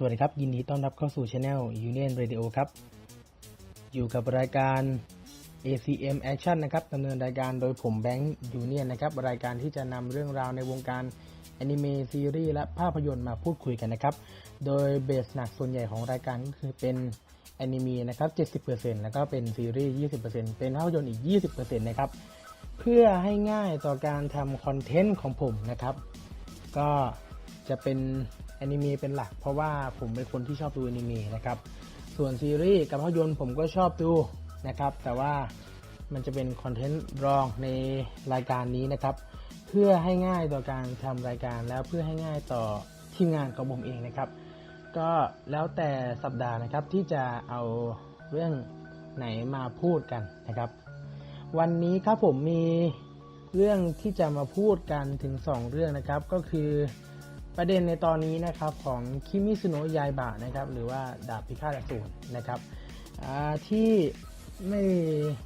สวัสดีครับ ยินดีต้อนรับเข้าสู่ช anel Union Radio ครับ อยู่กับรายการ ACM Action นะครับดำเนินรายการโดยผมแบงค์ยูเนียนนะครับ รายการที่จะนำเรื่องราวในวงการแอนิเมะซีรีส์และภาพยนตร์มาพูดคุยกันนะครับ โดยเบสหนักส่วนใหญ่ของรายการก็คือเป็นแอนิเมะนะครับ 70%แล้วก็เป็นซีรีส์ 20%เป็นภาพยนตร์อีก 20%นะครับ เพื่อให้ง่ายต่อการทำคอนเทนต์ของผมนะครับ ก็จะเป็น แอนิเมะเป็นหลัก เพราะว่าผมเป็นคนที่ชอบดูแอนิเมะนะครับ ส่วนซีรีส์กับภาพยนตร์ผมก็ชอบดูนะครับ แต่ว่ามันจะเป็นคอนเทนต์รองในรายการนี้นะครับ เพื่อให้ง่ายต่อการทำรายการแล้วเพื่อให้ง่ายต่อทีมงานของผมเองนะครับ ก็แล้วแต่สัปดาห์นะครับที่จะเอาเรื่องไหนมาพูดกันนะครับ วันนี้ครับผมมีเรื่องที่จะมาพูดกันถึง 2 เรื่องนะครับ ก็คือ ประเด็นในตอนนี้นะครับของคิมิซุโนะยายบะนะครับหรือว่าดาบพิฆาตอสูรนะครับที่ไม่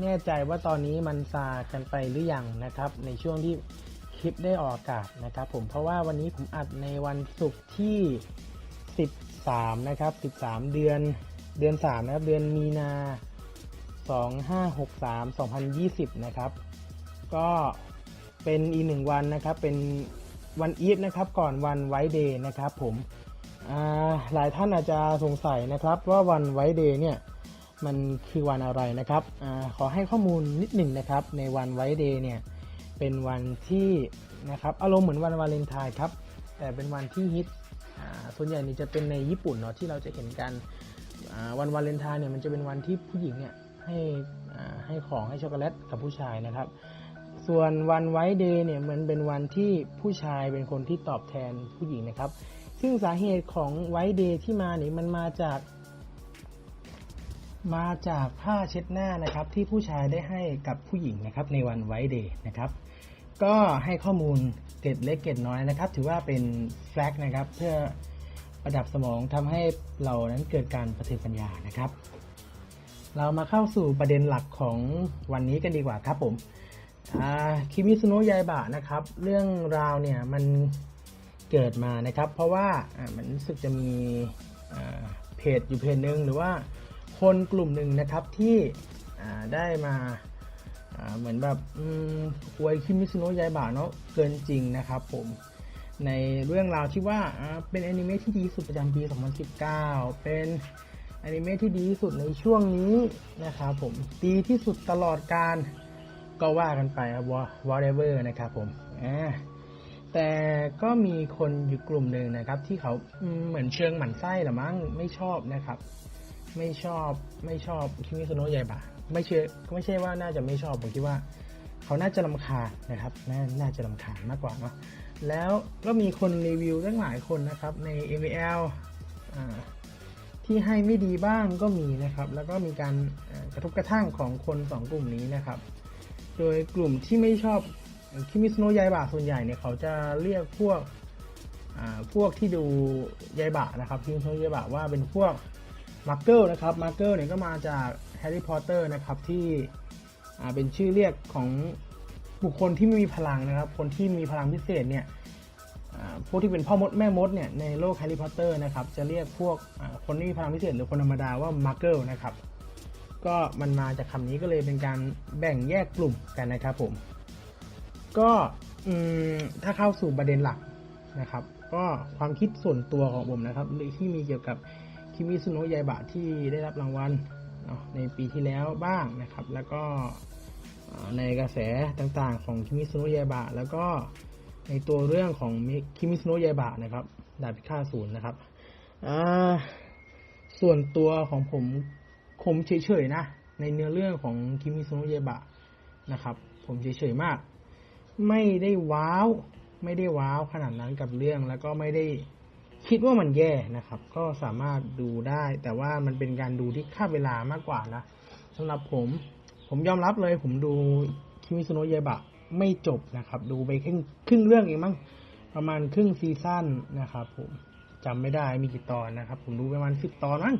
แน่ใจว่าตอนนี้มันซากันไปหรือยังนะครับ ในช่วงที่คลิปได้ออกอากาศนะครับผมเพราะว่าวันนี้ผมอัดในวันศุกร์ที่ 13 นะครับ 13 เดือนเดือน 3 นะครับ เดือนมีนา 2563 2020 นะครับ ก็เป็นอีกหนึ่งวันนะครับเป็น วันอีฟนะครับก่อนวันไวท์เดย์นะครับผมหลายท่านอาจจะสงสัยนะครับว่าวันไวท์เดย์เนี่ยมันคือวันอะไรนะครับอขอให้ข้อมูลนิดหนึ่งนะครับในวันไวท์เดย์เนี่ยเป็นวันที่นะครับอารมณ์เหมือนวันวาเลนไทน์ครับแต่เป็นวันที่ฮิตส่วนใหญ่นี่จะเป็นในญี่ปุ่นเนาะที่เราจะเห็นกันวันวาเลนไทน์เนี่ยมันจะเป็นวันที่ผู้หญิงเนี่ยให้ให้ของให้ช็อกโกแลตกับผู้ชายนะครับ ส่วนวันไวท์เดย์เนี่ยมันเป็นวันที่ผู้ชายเป็นคนที่ตอบแทนผู้หญิงนะครับ ซึ่งสาเหตุของไวท์เดย์ที่มาเนี่ยมันมาจาก มาจากผ้าเช็ดหน้านะครับ ที่ผู้ชายได้ให้กับผู้หญิงนะครับในวันไวท์เดย์นะครับ ก็ให้ข้อมูลเกร็ดเล็กเกร็ดน้อยนะครับ ถือว่าเป็นแฟลกนะครับเพื่อประดับสมองทำให้เรานั้นเกิดการประเทืองปัญญานะครับ เรามาเข้าสู่ประเด็นหลักของวันนี้กันดีกว่าครับผม คิมิซุโนะยายบะนะครับ เรื่องราวเนี่ยมันเกิดมานะครับ เพราะว่ามันรู้สึกจะมีเพจอยู่เพจหนึ่งหรือว่าคนกลุ่มหนึ่งนะครับที่ได้มาเหมือนแบบอวยคิมิซุโนะยายบะเนาะเกินจริงนะครับผมในเรื่องราวที่ว่าเป็นแอนิเมะที่ดีสุดประจำปี 2019 เป็นแอนิเมะที่ดีที่สุดในช่วงนี้นะครับผมดีที่สุดตลอดการ ก็ว่ากันไปครับ whatever นะครับผมอ่าแต่ก็มีคนอยู่กลุ่มหนึ่งนะครับ ที่เขาเหมือนเชิงหมั่นไส้หรือมั้งไม่ชอบนะครับ ไม่ชอบไม่ชอบคิมิซุโนะยายบะไม่เชื่อไม่ใช่ว่าน่าจะไม่ชอบผมคิดว่า เขาน่าจะลำคาญนะครับนาน่าจะลำคาญมากกว่าเนาะแล้วก็มีคนรีวิวตั้งหลายคนนะครับใน ML ที่ให้ไม่ดีบ้างก็มีนะครับ แล้วก็มีการกระทบกระทั่งของคนสองกลุ่มนี้นะครับ โดยกลุ่มที่ไม่ชอบคิมิสโนะยายบะส่วนใหญ่เนี่ยเขาจะเรียกพวกพวกที่ดูยายบะนะครับคิมิสโนะยายบะว่าเป็นพวกมาร์เกิลนะครับมาร์เกิลเนี่ยก็มาจากแฮร์รี่พอตเตอร์นะครับที่เป็นชื่อเรียกของบุคคลที่ไม่มีพลังนะครับ คนที่มีพลังพิเศษเนี่ยพวกที่เป็นพ่อมดแม่มดเนี่ยในโลกแฮร์รี่พอตเตอร์นะครับจะเรียกพวกคนที่มีพลังพิเศษหรือคนธรรมดาว่ามาร์เกิลนะครับ ก็มันมาจากคำนี้ก็เลยเป็นการแบ่งแยกกลุ่มกันนะครับผม ก็มถ้าเข้าสู่ประเด็นหลักนะครับ ก็ความคิดส่วนตัวของผมนะครับที่มีเกี่ยวกับคิมิซุโนะยายบะที่ได้รับรางวัลในปีที่แล้วบ้างนะครับ แล้วก็ในกระแสต่างๆ ของคิมิซุโนะยายบะแล้วก็ในตัวเรื่องของคิมิซุโนะยายบะนะครับดาบพิฆาตศูนย์นะครับส่วนตัวของผม ผมเฉยๆนะ ในเนื้อเรื่องของคิมิซุโนะยายบะนะครับ ผมเฉยๆมาก ไม่ได้ว้าว ไม่ได้ว้าวขนาดนั้นกับเรื่องแล้วก็ไม่ได้คิดว่ามันแย่นะครับ ก็สามารถดูได้ แต่ว่ามันเป็นการดูที่ค่าเวลามากกว่านะสำหรับผม ผมยอมรับเลย ผมดูคิมิซุโนะยายบะไม่จบนะครับ ดูไปครึ่งครึ่งเรื่องเองมั้งประมาณครึ่งซีซั่นนะครับ ผมจำไม่ได้มีกี่ตอนนะครับ ผมดูประมาณสิบตอนมั้ง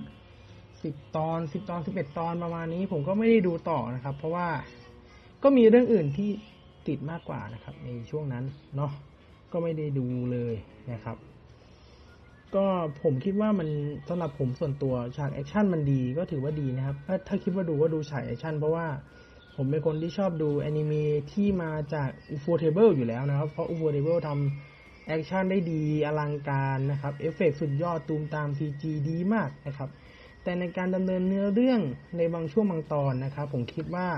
สิบตอนสิบตอนสิบเอ็ดตอนประมาณนี้ ผมก็ไม่ได้ดูต่อนะครับ เพราะว่าก็มีเรื่องอื่นที่ติดมากกว่านะครับ ในช่วงนั้นเนาะก็ไม่ได้ดูเลยนะครับ ก็ผมคิดว่ามันสำหรับผมส่วนตัวฉากแอคชั่นมันดีก็ถือว่าดีนะครับ ถ้าถ้าคิดว่าดูก็ดูฉากแอคชั่นเพราะว่าผมเป็นคนที่ชอบดูแอนิเมะที่มาจาก UFO Table อยู่แล้วนะครับ เพราะ UFO Table ทำแอคชั่นได้ดีอลังการนะครับ เอฟเฟกต์สุดยอดตูมตาม CG ดีมากนะครับ แต่ในการดำเนินเนื้อเรื่องในบางช่วงบางตอนนะครับ ผมคิดว่า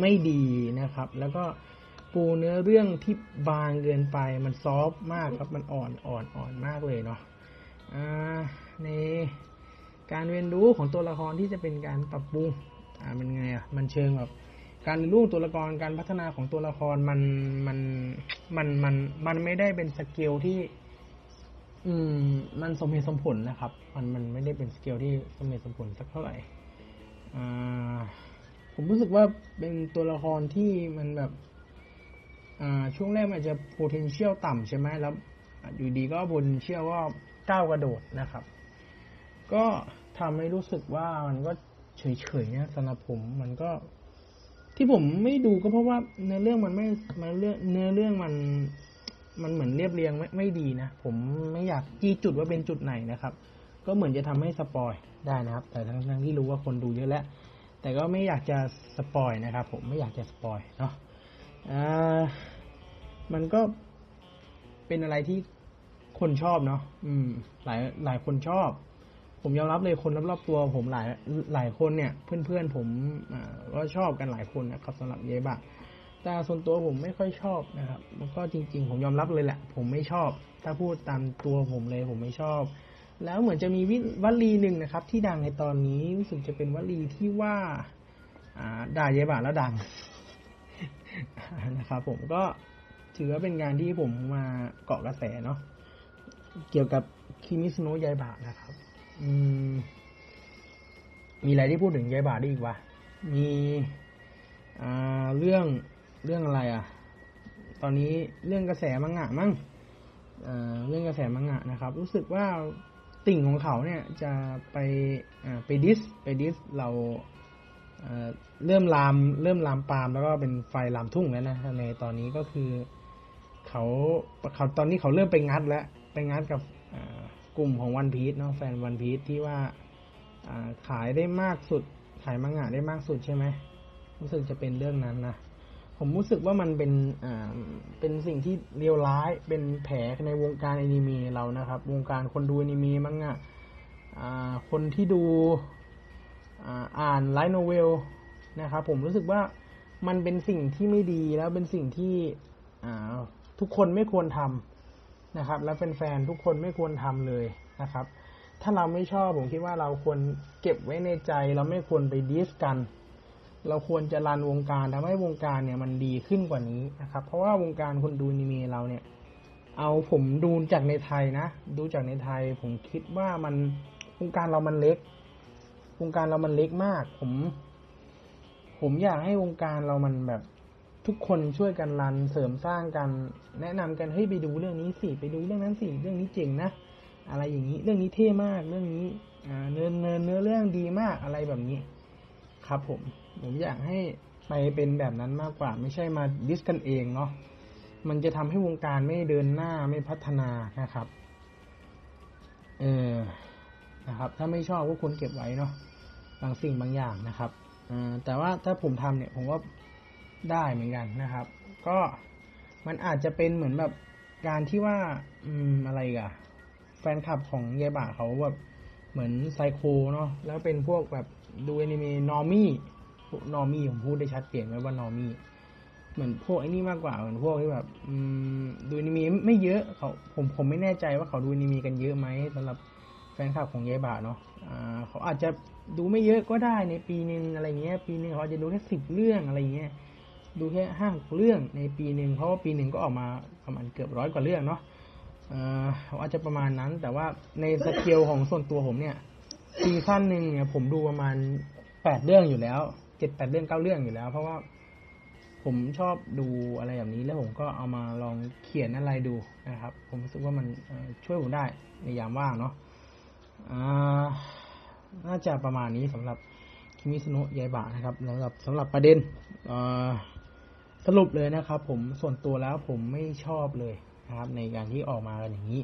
ไม่ดีนะครับ แล้วก็ปูเนื้อเรื่องที่บางเกินไปมันซอฟมากครับมันอ่อนอ่อนอ่อนมากเลยเนาะอ่าในการเรียนรู้ของตัวละครที่จะเป็นการปรับปรุงอ่ามันไงอะมันเชิงแบบการเรียนรู้ตัวละครการพัฒนาของตัวละครมันมันมันมันมันไม่ได้เป็นสเกลที่ อืม มันสมเหตุสมผลนะครับ มันมันไม่ได้เป็นสเกลที่สมเหตุสมผลสักเท่าไหร่อ่าผมรู้สึกว่าเป็นตัวละครที่มันแบบอ่าช่วงแรกมันอาจจะ potential ต่ำใช่ไหมแล้วอยู่ดีก็ potential ก็ก้าวกระโดดนะครับ ก็ทำให้รู้สึกว่ามันก็เฉยๆนะสำหรับผมมันก็ที่ผมไม่ดูก็เพราะว่าเนื้อเรื่องมันไม่มันเรื่องเนื้อเรื่องมัน มันเหมือนเรียบเรียงไม่ไม่ดีนะ ผมไม่อยากจี้จุดว่าเป็นจุดไหนนะครับ ก็เหมือนจะทำให้สปอยได้นะครับ แต่ทั้งทั้งที่รู้ว่าคนดูเยอะแล้ว แต่ก็ไม่อยากจะสปอยนะครับ ผมไม่อยากจะสปอยเนาะอ่ามันก็เป็นอะไรที่คนชอบเนาะอืม หลายหลายคนชอบ ผมยอมรับเลยคนรอบๆตัว ผมหลายหลายคนเนี่ย เพื่อนๆผมอ่าก็ชอบกันหลายคนนะครับสำหรับเยบะ แต่ส่วนตัวผมไม่ค่อยชอบนะครับมันก็จริง ๆ ผมยอมรับเลยแหละ ผมไม่ชอบ ถ้าพูดตามตัวผมเลยผมไม่ชอบ แล้วเหมือนจะมีวิวลีหนึ่งนะครับ ที่ดังในตอนนี้รู้สึกจะเป็นวลีที่ว่าอ่าด่าเยบะแล้วดังนะครับผมก็ถือว่าเป็นงานที่ผมมาเกาะกระแสเนาะเกี่ยวกับคิมิสโนะยายบะนะครับ อืม มีอะไรที่พูดถึงยายบะได้อีกวะมีอ่าเรื่อง เรื่องอะไรอะ ตอนนี้เรื่องกระแสมังงะมั้งเอ่อเรื่องกระแสมังงะนะครับ รู้สึกว่าติ่งของเขาเนี่ยจะไปอ่าไปดิสไปดิสเราเอ่อเริ่มลามเริ่มลามปามแล้วก็เป็นไฟลามทุ่งแล้วนะในตอนนี้ก็คือเขาเขาตอนนี้เขาเริ่มไปงัดแล้วไปงัดกับกลุ่มของวันพีชเนาะแฟนวันพีชที่ว่าอ่าขายได้มากสุดขายมังงะได้มากสุดใช่ไหมรู้สึกจะเป็นเรื่องนั้นนะ ผมรู้สึกว่ามันเป็นอ่าเป็นสิ่งที่เลวร้าย เป็นแผลในวงการอนิเมะเรานะครับ วงการคนดูอนิเมะมั้งอะอ่าคนที่ดูอ่าอ่านไลท์โนเวลนะครับผมรู้สึกว่ามันเป็นสิ่งที่ไม่ดีแล้วเป็นสิ่งที่อ่าทุกคนไม่ควรทำนะครับ และแฟนๆทุกคนไม่ควรทำเลยนะครับ ถ้าเราไม่ชอบผมคิดว่าเราควรเก็บไว้ในใจ เราไม่ควรไปดิสกัน เราควรจะรันวงการทำให้วงการเนี่ยมันดีขึ้นกว่านี้นะครับ เพราะว่าวงการคนดูนิเมะเราเนี่ย เอาผมดูจากในไทยนะ ดูจากในไทย ผมคิดว่ามันวงการเรามันเล็ก วงการเรามันเล็กมาก ผม ผมอยากให้วงการเรามันแบบทุกคนช่วยกันรันเสริมสร้างกันแนะนำกันเฮ้ยไปดูเรื่องนี้สิไปดูเรื่องนั้นสิเรื่องนี้เจ๋งนะอะไรอย่างนี้ เรื่องนี้เท่มากเรื่องนี้เนื้อเนื้อเนื้อเรื่องดีมากอะไรแบบนี้ ครับผม ผมอยากให้ไปเป็นแบบนั้นมากกว่า ไม่ใช่มาดิสกันเองเนาะมันจะทำให้วงการไม่เดินหน้าไม่พัฒนานะครับ เออนะครับ ถ้าไม่ชอบก็ควรเก็บไว้เนาะบางสิ่งบางอย่างนะครับแต่ว่าถ้าผมทำเนี่ยผมว่าได้เหมือนกันนะครับ ก็มันอาจจะเป็นเหมือนแบบการที่ว่า อืมอะไรอีกันแฟนคลับของเยบะเขาแบบเหมือนไซโคเนาะแล้วเป็นพวกแบบดูอนิเมะนอร์มี่ นอร์มี่ผมพูดได้ชัดเจนไหมว่านอร์มี่เหมือนพวกไอ้นี่มากกว่าเหมือนพวกที่แบบ อืมดูนิเมะไม่เยอะเขาผมผมไม่แน่ใจว่าเขาดูนิเมะกันเยอะไหมสำหรับแฟนคลับของเยบะเนาะอ่าเขาอาจจะดูไม่เยอะก็ได้ในปีนึงอะไรเงี้ย ปีนึงเขาจะดูแค่สิบเรื่องอะไรเงี้ยดูแค่ห้าเรื่องในปีหนึ่งเพราะว่าปีหนึ่งก็ออกมาประมาณเกือบร้อยกว่าเรื่องเนาะเออเขาอาจจะประมาณนั้น แต่ว่าในสเกลของส่วนตัวผมเนี่ยซีซั่นหนึ่งเนี่ยผมดูประมาณแปดเรื่องอยู่แล้ว เจ็ดแปดเรื่องเก้าเรื่องอยู่แล้ว เพราะว่าผมชอบดูอะไรแบบนี้แล้วผมก็เอามาลองเขียนอะไรดูนะครับ ผมรู้สึกว่ามันช่วยผมได้ในยามว่างเนาะอ่าน่าจะประมาณนี้สำหรับคิมิสโนะยายบะนะครับสำหรับสำหรับประเด็นสรุปเลยนะครับ ผมส่วนตัวแล้วผมไม่ชอบเลยนะครับ ในการที่ออกมากันอย่างนี้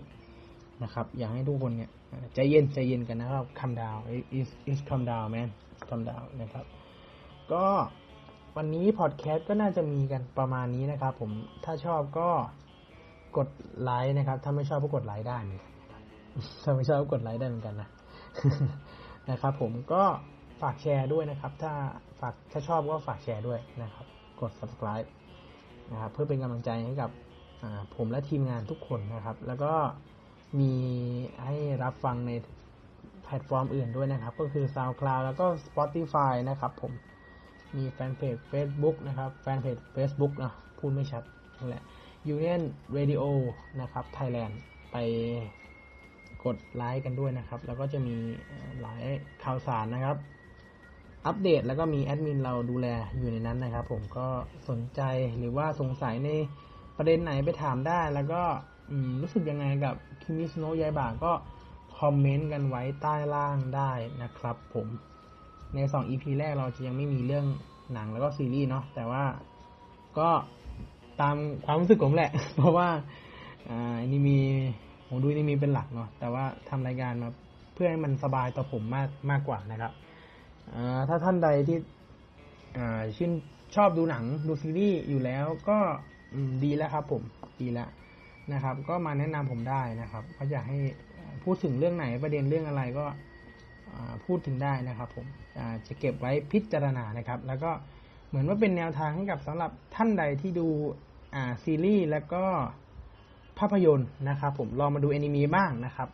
นะครับ อยากให้ทุกคนเนี่ยใจเย็นใจเย็นกันนะครับ calm down is is calm down man calm down นะครับ ก็วันนี้พอดแคสต์ก็น่าจะมีกันประมาณนี้นะครับ ผมถ้าชอบก็กดไลค์นะครับ ถ้าไม่ชอบก็กดไลค์ได้นะถ้าไม่ชอบก็กดไลค์ได้เหมือนกันนะนะครับ ผมก็ฝากแชร์ด้วยนะครับ ถ้าฝากถ้าชอบก็ฝากแชร์ด้วยนะครับ กด subscribe นะครับเพื่อเป็นกำลังใจให้กับผมและทีมงานทุกคนนะครับ แล้วก็มีให้รับฟังในแพลตฟอร์มอื่นด้วยนะครับ ก็คือ SoundCloud แล้วก็ Spotify นะครับผม มีแฟนเพจ Facebook นะครับ แฟนเพจ Facebook นะพูดไม่ชัดนั่นแหละ Union Radio นะครับ Thailand ไปกดไลค์กันด้วยนะครับ แล้วก็จะมีหลายข่าวสารนะครับ อัปเดตแล้วก็มีแอดมินเราดูแลอยู่ในนั้นนะครับ ผมก็สนใจหรือว่าสงสัยในประเด็นไหนไปถามได้ แล้วก็รู้สึกยังไงกับคิมิสโนะยายบาก็คอมเมนต์กันไว้ใต้ล่างได้นะครับผม ในสอง EP แรกเราจะยังไม่มีเรื่องหนังแล้วก็ซีรีส์เนาะแต่ว่าก็ตามความรู้สึกผมแหละ เพราะว่าอ่านี่มีผมดูนี่มีเป็นหลักเนาะแต่ว่าทำรายการมาเพื่อให้มันสบายต่อผมมากมากกว่านะครับถ้าท่านใดที่ชื่นชอบดูหนังดูซีรีส์อยู่แล้วก็ดีแล้วครับผมดีแล้วนะครับ ก็มาแนะนำผมได้นะครับก็อยากให้พูดถึงเรื่องไหนประเด็นเรื่องอะไรก็ พูดถึงได้นะครับผมจะเก็บไว้พิจารณานะครับ แล้วก็เหมือนว่าเป็นแนวทางให้กับสำหรับท่านใดที่ดูซีรีส์แล้วก็ภาพยนตร์นะครับ ผมลองมาดูแอนิเมะบ้างนะครับ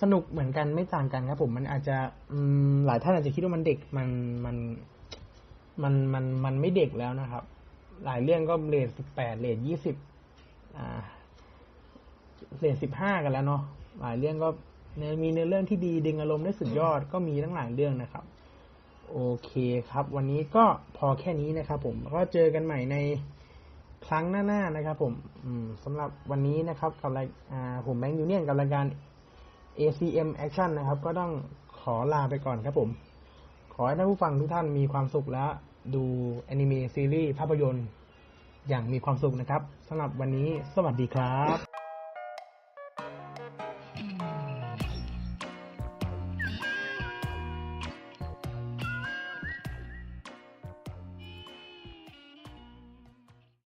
สนุกเหมือนกันไม่ต่างกันครับ ผมมันอาจจะหลายท่านอาจจะคิดว่ามันเด็กมันมันมันมันมันไม่เด็กแล้วนะครับ หลายเรื่องก็เลทสิบแปดเลทยี่สิบเลทสิบห้ากันแล้วเนาะหลายเรื่องก็ นี่ยมีเนื้อเรื่องที่ดีดึงอารมณ์ได้สุดยอดก็มีทั้งหลายเรื่องนะครับ โอเคครับ วันนี้ก็พอแค่นี้นะครับ ผมก็เจอกันใหม่ในครั้งหน้าๆนะครับ ผมอืมสำหรับวันนี้นะครับกับรายอ่าผมแบงค์ยูเนียนกับรายการ ACM Action นะครับ ก็ต้องขอลาไปก่อนครับผม ขอให้ท่านผู้ฟังทุกท่านมีความสุขและดูแอนิเมะซีรีส์ภาพยนตร์อย่างมีความสุขนะครับสำหรับวันนี้สวัสดีครับ